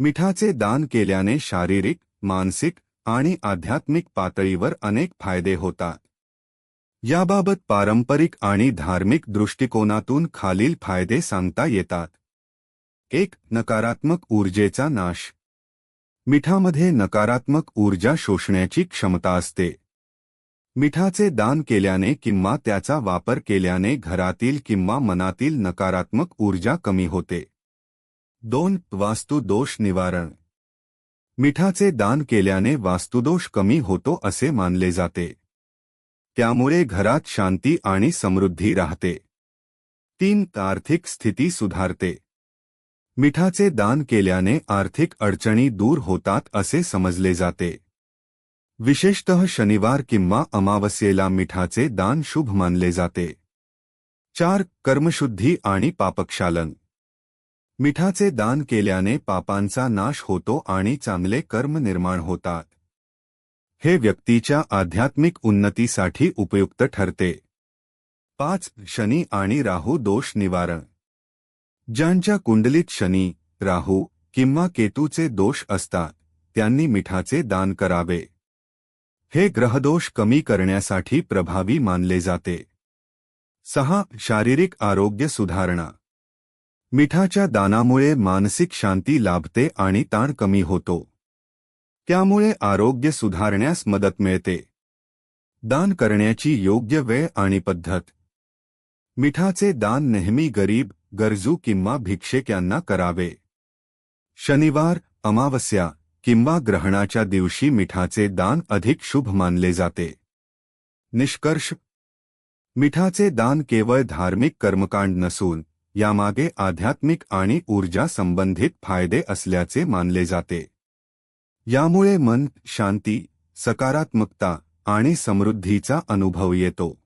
मिठाचे दान केल्याने शारीरिक मानसिक आणि आध्यात्मिक पातळीवर अनेक फायदे होतात. याबाबत पारंपरिक आणि धार्मिक दृष्टिकोनातून खालील फायदे सांगता येतात. एक नकारात्मक ऊर्जेचा नाश. मिठामध्ये नकारात्मक ऊर्जा शोषण्याची क्षमता असते. मिठाचे दान केल्याने किंवा त्याचा वापर केल्याने घरातील किंवा मनातील नकारात्मक ऊर्जा कमी होते. दोन वास्तुदोष निवारण. मिठाचे दान केल्याने वास्तुदोष कमी होतो असे मानले जाते. त्यामुळे घरात शांती आणि समृद्धी राहते. तीन आर्थिक स्थिती सुधारते. मिठाचे दान केल्याने आर्थिक अडचणी दूर होतात असे समजले जाते. विशेषतः शनिवार किंवा अमावस्येला मिठाचे दान शुभ मानले जाते. चार कर्मशुद्धी आणि पापक्षालन. मिठाचे दान केल्याने पापांचा नाश होतो आणि चांगले कर्म निर्माण होतात. हे व्यक्तीच्या आध्यात्मिक उन्नतीसाठी उपयुक्त ठरते. पाच शनी आणि राहू दोष निवारण. ज्यांच्या कुंडलीत शनी राहू किंवा केतूचे दोष असतात त्यांनी मिठाचे दान करावे. हे ग्रहदोष कमी करण्यासाठी प्रभावी मानले जाते. सहा शारीरिक आरोग्य सुधारणा. मिठाच्या दानामुळे मानसिक शांती लाभते आणि ताण कमी होतो. त्यामुळे आरोग्य सुधारण्यास मदत मिळते. दान करण्याची योग्य वेळ आणि पद्धत. मिठाचे दान नेहमी गरीब, गरजू किंवा भिक्षेक्यांना करावे. शनिवार, अमावस्या, किंवा ग्रहणाच्या दिवशी मिठाचे दान अधिक शुभ मानले जाते. निष्कर्ष. मिठाचे दान केवळ धार्मिक कर्मकांड नसून यामागे आध्यात्मिक आणि ऊर्जा संबंधित फायदे असल्याचे मानले जाते. यामुळे मन शांती सकारात्मकता आणि समृद्धीचा अनुभव येतो.